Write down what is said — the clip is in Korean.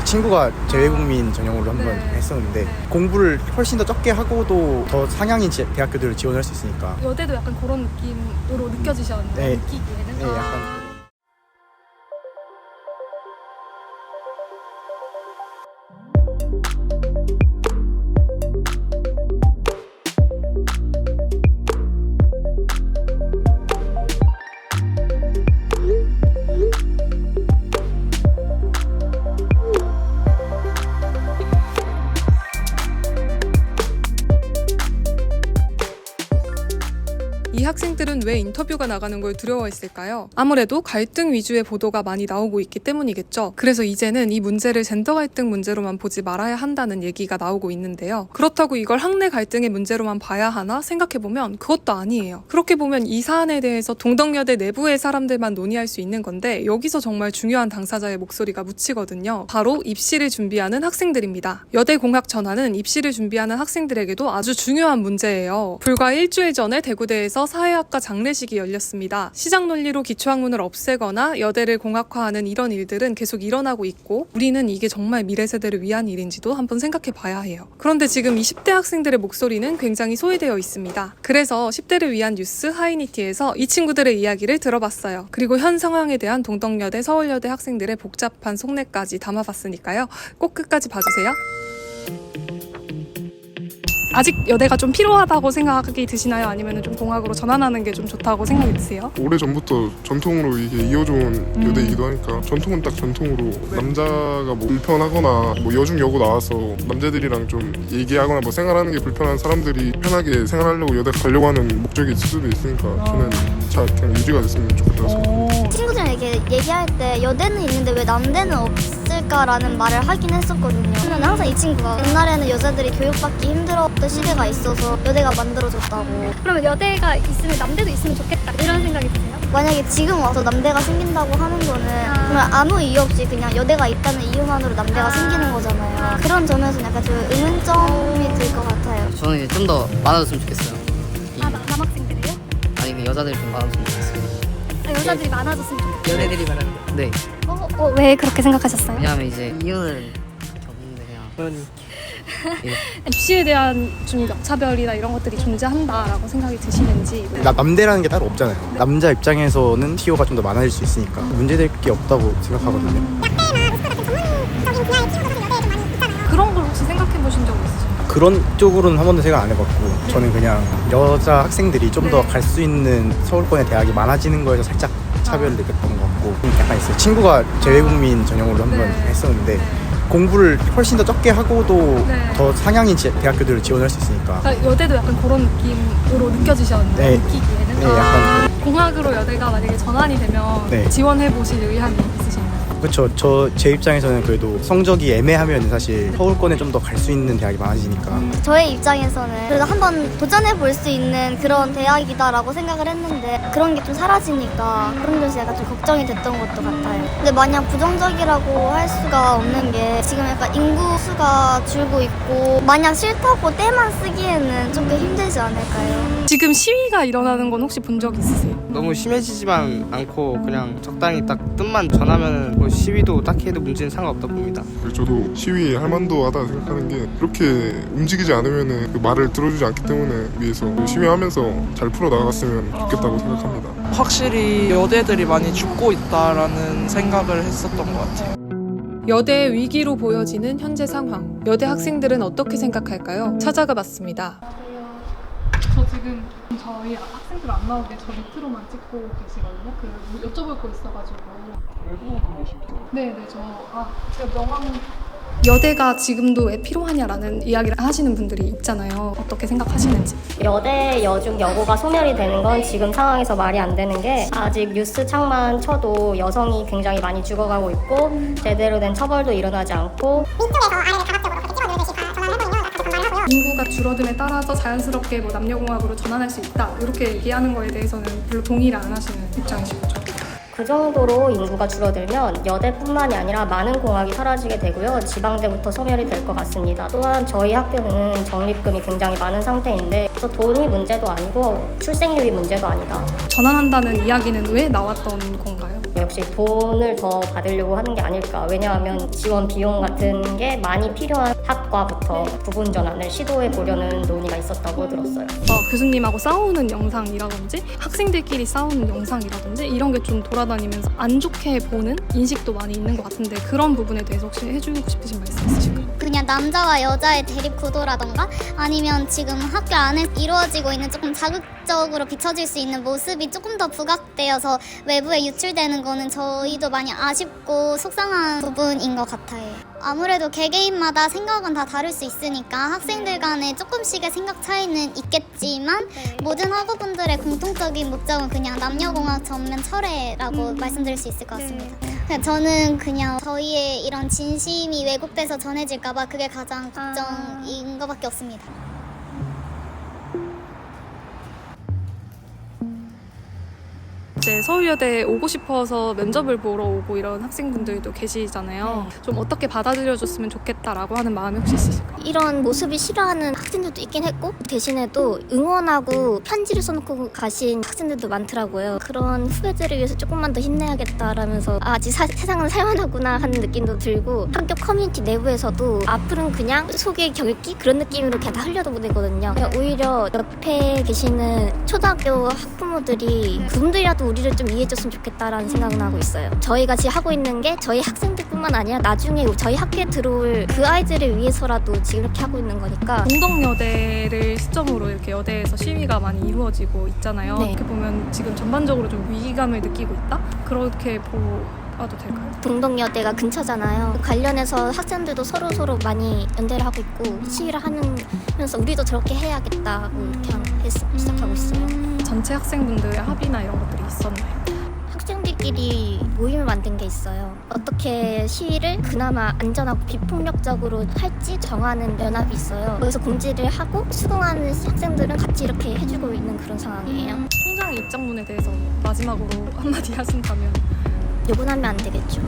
있어요. 친구가 재외국민 전형으로 한번 네. 했었는데 공부를 훨씬 더 적게 하고도 더 상향인 지- 대학교들을 지원할 수 있으니까 여대도 약간 그런 느낌으로 느껴지셨나요? 네. 느끼기에는? 네, 약간. 학생들은 왜 인터뷰가 나가는 걸 두려워했을까요? 아무래도 갈등 위주의 보도가 많이 나오고 있기 때문이겠죠. 그래서 이제는 이 문제를 젠더 갈등 문제로만 보지 말아야 한다는 얘기가 나오고 있는데요. 그렇다고 이걸 학내 갈등의 문제로만 봐야 하나 생각해보면 그것도 아니에요. 그렇게 보면 이 사안에 대해서 동덕여대 내부의 사람들만 논의할 수 있는 건데 여기서 정말 중요한 당사자의 목소리가 묻히거든요. 바로 입시를 준비하는 학생들입니다. 여대 공학 전환은 입시를 준비하는 학생들에게도 아주 중요한 문제예요. 불과 일주일 전에 대구대에서 사 회학과 장례식이 열렸습니다. 시장 논리로 기초학문을 없애거나 여대를 공학화하는 이런 일들은 계속 일어나고 있고 우리는 이게 정말 미래 세대를 위한 일인지도 한번 생각해 봐야 해요. 그런데 지금 이 10대 학생들의 목소리는 굉장히 소외되어 있습니다. 그래서 10대를 위한 뉴스 하이니티에서 이 친구들의 이야기를 들어봤어요. 그리고 현 상황에 대한 동덕여대, 서울여대 학생들의 복잡한 속내까지 담아봤으니까요. 꼭 끝까지 봐주세요. 아직 여대가 좀 필요하다고 생각이 드시나요? 아니면 좀 공학으로 전환하는 게 좀 좋다고 생각이 드세요? 오래 전부터 전통으로 이게 이어져온 여대이기도 하니까 전통은 딱 전통으로 남자가 뭐 불편하거나 뭐 여중 여고 나와서 남자들이랑 좀 얘기하거나 뭐 생활하는 게 불편한 사람들이 편하게 생활하려고 여대 가려고 하는 목적이 있을 수도 있으니까 저는 잘 그냥 유지가 됐으면 좋겠다고 생각합니다. 친구들이랑 이렇게 얘기할 때 여대는 있는데 왜 남대는 없을까라는 말을 하긴 했었거든요. 저는 항상 이 친구가 옛날에는 여자들이 교육받기 힘들었던 시대가 있어서 여대가 만들어졌다고. 그러면 여대가 있으면 남대도 있으면 좋겠다 이런 생각이 드세요? 만약에 지금 와서 남대가 생긴다고 하는 거는 정말 아무 이유 없이 그냥 여대가 있다는 이유만으로 남대가 생기는 거잖아요. 그런 점에서는 약간 좀 의문점이 들 것 같아요. 저는 이제 좀 더 많아졌으면 좋겠어요. 이- 아 나- 남학생들이요? 아니 그 여자들이 좀 많아졌으면 좋겠어요. 아, 여자들이 많아졌으면 좋겠다 연애들이 말하는 거. 네. 어, 어, 왜 그렇게 생각하셨어요? 왜냐하면 이제 이유는 이렇게 없는데 그냥 입시에 대한 좀 역차별이나 이런 것들이 존재한다라고 생각이 드시는지 나, 남대라는 게 따로 없잖아요. 남자 입장에서는 티오가 좀 더 많아질 수 있으니까 문제될 게 없다고 생각하거든요. 그런 걸 혹시 생각해 보신 적 있으세요? 그런 쪽으로는 한 번도 생각 안 해봤고 저는 그냥 여자 학생들이 좀더 네. 갈수 있는 서울권의 대학이 많아지는 거에서 살짝 차별을 느꼈던 것 같고 약간 있어요. 친구가 재외국민 전형으로 한번 네. 했었는데 공부를 훨씬 더 적게 하고도 네. 더 상향인 지- 대학교들을 지원할 수 있으니까 그러니까 여대도 약간 그런 느낌으로 느껴지셨나요? 네. 느끼기에는? 네, 약간 공학으로 여대가 만약에 전환이 되면 네. 지원해 보실 의향이 있으신가요? 그렇죠. 저 제 입장에서는 그래도 성적이 애매하면 사실 서울권에 좀 더 갈 수 있는 대학이 많아지니까 저의 입장에서는 그래도 한번 도전해 볼 수 있는 그런 대학이다라고 생각을 했는데 그런 게 좀 사라지니까 그런 점에서 약간 좀 걱정이 됐던 것도 같아요. 근데 마냥 부정적이라고 할 수가 없는 게 지금 약간 인구 수가 줄고 있고 마냥 싫다고 때만 쓰기에는 좀 더 힘들지 않을까요? 지금 시위가 일어나는 건 혹시 본 적 있으세요? 너무 심해지지만 않고 그냥 적당히 딱 뜻만 전하면 뭐 시위도 딱히 해도 문제는 상관없다 봅니다. 그리고 저도 시위 할 만도 하다 생각하는 게 그렇게 움직이지 않으면 그 말을 들어주지 않기 때문에 위해서 그 시위하면서 잘 풀어나갔으면 좋겠다고 생각합니다. 확실히 여대들이 많이 죽고 있다라는 생각을 했었던 것 같아요. 여대의 위기로 보여지는 현재 상황. 여대 학생들은 어떻게 생각할까요? 찾아가 봤습니다. 저 지금 저희 학생들 안 나오게 저 밑으로만 찍고 계시거든요. 그 여쭤볼 거 있어가지고. 네네 저 아, 제가 명함. 여대가 지금도 왜 필요하냐라는 이야기를 하시는 분들이 있잖아요. 어떻게 생각하시는지. 여대 여중 여고가 소멸이 되는 건 지금 상황에서 말이 안 되는 게 아직 뉴스 창만 쳐도 여성이 굉장히 많이 죽어가고 있고 제대로 된 처벌도 일어나지 않고 인구가 줄어듦에 따라서 자연스럽게 뭐 남녀공학으로 전환할 수 있다 이렇게 얘기하는 거에 대해서는 별로 동의를 안 하시는 입장이신 거죠. 그 정도로 인구가 줄어들면 여대뿐만이 아니라 많은 공학이 사라지게 되고요. 지방대부터 소멸이 될 것 같습니다. 또한 저희 학교는 적립금이 굉장히 많은 상태인데 그래서 돈이 문제도 아니고 출생률이 문제도 아니다. 전환한다는 이야기는 왜 나왔던 건가요? 역시 돈을 더 받으려고 하는 게 아닐까. 왜냐하면 지원 비용 같은 게 많이 필요한 학과부터 부분 전환을 시도해 보려는 논의가 있었다고 들었어요. 어, 교수님하고 싸우는 영상이라든지 학생들끼리 싸우는 영상이라든지 이런 게 좀 돌아 다니면서 안 좋게 보는 인식도 많이 있는 것 같은데 그런 부분에 대해서 혹시 해주고 싶으신 말씀 있으실까요? 그냥 남자와 여자의 대립 구도라던가 아니면 지금 학교 안에 이루어지고 있는 조금 자극적으로 비춰질 수 있는 모습이 조금 더 부각되어서 외부에 유출되는 거는 저희도 많이 아쉽고 속상한 부분인 것 같아요. 아무래도 개개인마다 생각은 다 다를 수 있으니까 학생들 간에 조금씩의 생각 차이는 있겠지만 모든 학우분들의 공통적인 목적은 그냥 남녀공학 전면 철회라고 말씀드릴 수 있을 것 같습니다. 그냥 저는 그냥 저희의 이런 진심이 왜곡돼서 전해질까봐 그게 가장 걱정인 것밖에 없습니다. 이제 서울여대에 오고 싶어서 면접을 보러 오고 이런 학생분들도 계시잖아요. 좀 어떻게 받아들여줬으면 좋겠다라고 하는 마음이 혹시 있으실까요? 이런 모습이 싫어하는 학생들도 있긴 했고 대신에도 응원하고 편지를 써놓고 가신 학생들도 많더라고요. 그런 후배들을 위해서 조금만 더 힘내야겠다라면서 아, 아직 사- 세상은 살만하구나 하는 느낌도 들고 학교 커뮤니티 내부에서도 앞으로는 그냥 소개 경기 그런 느낌으로 그냥 다 흘려보내거든요. 그냥 오히려 옆에 계시는 초등학교 학부모들이 그분들이라도 우리 를 좀 이해해줬으면 좋겠다라는 생각은 하고 있어요. 저희가 지금 하고 있는 게 저희 학생들뿐만 아니라 나중에 저희 학교에 들어올 그 아이들을 위해서라도 지금 이렇게 하고 있는 거니까 공동여대를 시점으로 이렇게 여대에서 시위가 많이 이루어지고 있잖아요. 네. 이렇게 보면 지금 전반적으로 좀 위기감을 느끼고 있다? 그렇게 될까요? 동덕여대가 근처잖아요. 관련해서 학생들도 서로 서로 많이 연대를 하고 있고 시위를 하면서 우리도 저렇게 해야겠다 고 이렇게 한- 했- 시작하고 있어요. 전체 학생분들의 합의나 이런 것들이 있었나요? 학생들끼리 모임을 만든 게 있어요. 어떻게 시위를 그나마 안전하고 비폭력적으로 할지 정하는 연합이 있어요. 거기서 공지를 하고 수긍하는 학생들은 같이 이렇게 해주고 있는 그런 상황이에요. 총장의 입장문에 대해서 마지막으로 한마디 하신다면 요구하면 안 되겠죠.